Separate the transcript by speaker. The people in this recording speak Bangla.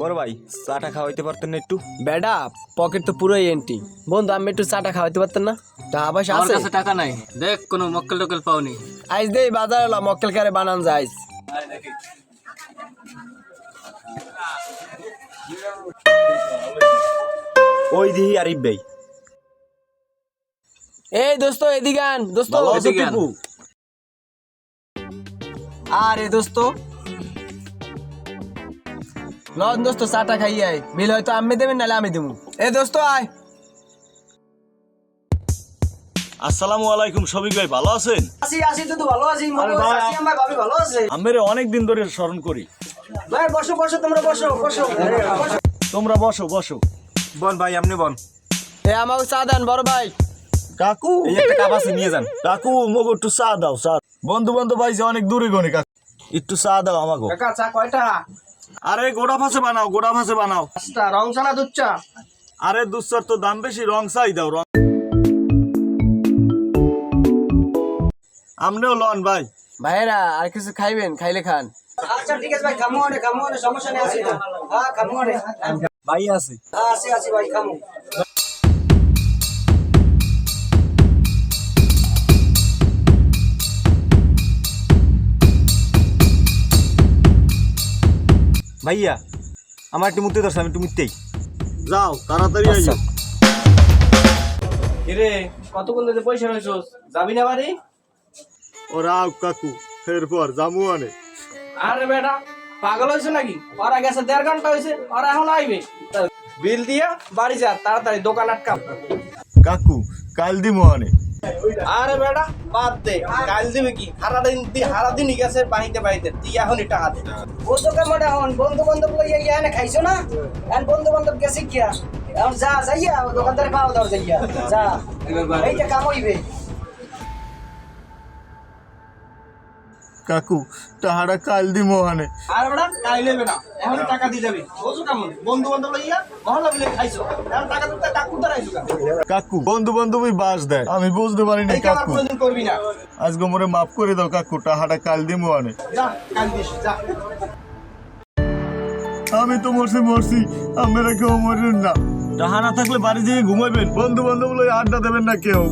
Speaker 1: বড় ভাই চাটা খাওয়াইতে পারতেন না একটু?
Speaker 2: বেডা পকেট তো পুরোই এন্টি বন্ধু আমি একটু চাটা খাওয়াতে পারতেন না? টাকা পয়সা
Speaker 3: আমার
Speaker 2: আছে?
Speaker 3: কাছে টাকা নাই। দেখ কোনো মক্কেল টক্কেল পাওনি।
Speaker 2: আইস দে বাজার এলাম মক্কেল কারে বানান যাইস
Speaker 1: ওই দিহি আরিফ ভাই।
Speaker 2: এই দোস্ত এদিকে আন। দোস্ত।
Speaker 1: ভালো আছো টিপু?
Speaker 2: আরে দোস্ত লন দোস্ত চাটা খাই আয় বিল হয়তো আমি দেবেন নাহলে আমি দেবো এ দোস্ত আয়।
Speaker 4: আসসালামু আলাইকুম শফিক ভাই ভালো আছেন?
Speaker 2: আসি আসি তো ভালো আছি
Speaker 4: আরে ভাই,
Speaker 2: আসি আমার ভাবি ভালো আছে।
Speaker 4: আমের অনেক দিন ধরে স্মরণ করি।
Speaker 2: ভাই বসো বসো তোমরা বসো বসো।
Speaker 4: তোমরা বসো বসো।
Speaker 1: বন ভাই আপনি বন।
Speaker 2: এ আমাকে চা দেন বড় ভাই।
Speaker 4: কাকু
Speaker 1: এই একটা কাপ আছে নিয়ে যান।
Speaker 4: কাকু মগো একটু চা দাও চা। বন্ধু বান্ধব ভাই যে অনেক দূরে গনে কাকু। একটু চা দাও আমাকে
Speaker 2: কাকা চা কয়টা?
Speaker 4: আরে গোড়া ফাঁসে বানাও গোড়া ফাঁসে বানাও।
Speaker 2: রং ছানা দুধ চা।
Speaker 4: আরে দুঃসার তো দাম বেশি রং চাই দাও রং। আমনেও লন ভাই।
Speaker 2: ভাইরা আর কিছু খাইবেন? খাইলে খান। আচ্ছা ঠিক আছে ভাই খামো অনেক খামো অনেক সমস্যা নেই আসি তো। হ্যাঁ খামো অনেক
Speaker 1: ভাই আছে।
Speaker 2: হ্যাঁ আসি আসি ভাই খামো।
Speaker 1: ভাইয়া আমার একটু মুতে ধরছে আমি একটু মুততেই
Speaker 4: যাও তাড়াতাড়ি আইও।
Speaker 2: কিরে কতক্ষণ ধরে পয়সা রয়েছোস যাবি না বাড়ি?
Speaker 4: ও রাও কাকু এরপর জামু আনে।
Speaker 2: আরে বেটা পাগল হয়েছে নাকি? ওরা গেছে দেড় ঘণ্টা হয়েছে ওরা এখন আইবে। বিল দিয়া বাড়ি যা তাড়াতাড়ি দোকান আটকাম
Speaker 4: কাকু কাল দিমু আনে।
Speaker 2: আরে বেটা বাদ দে। কাল দিবে কি? হারা দিন দি হারা দিনই গেছে বাহিতে বাহিতে তুই এখনই টাকা দে।
Speaker 5: ও তো কেমন এখন? বন্ধু বান্ধব লইয়া গিয়া এনে খাইছো না? এখন বন্ধু বান্ধব গেছে কিয়া? এখন যা যাইয়া দোকানদারে দোকানদার খাওয়া দাও যাইয়া। যা। এইটা কাম হইবে।
Speaker 4: কাকু তাহারা কাল দিমু আনে
Speaker 2: আর বেটা লেবে না। এখনই টাকা দিয়ে যাবি। বুঝছ কেমন। বন্ধু বান্ধব লইয়া মিলে খাইছো। এখন টাকা দিতে কাকু দাঁড়াইছো
Speaker 4: কাকু? বন্ধু বান্ধবই বাস দেয়। আমি বুঝতে পারিনি
Speaker 2: এই কাজ
Speaker 4: কাকু।
Speaker 2: করবি না।
Speaker 4: আজকে মোরে মাফ করে দাও কাকু টাহাটা কাল দিমু আনে
Speaker 2: যা কাল দিস যা।
Speaker 4: আমি তো মরছি মরছি। আপনারা কেউ মরেন না। টাহা না থাকলে বাড়ি যেয়ে ঘুমাইবেন। বন্ধু বান্ধব আড্ডা দেবেন না কেউ।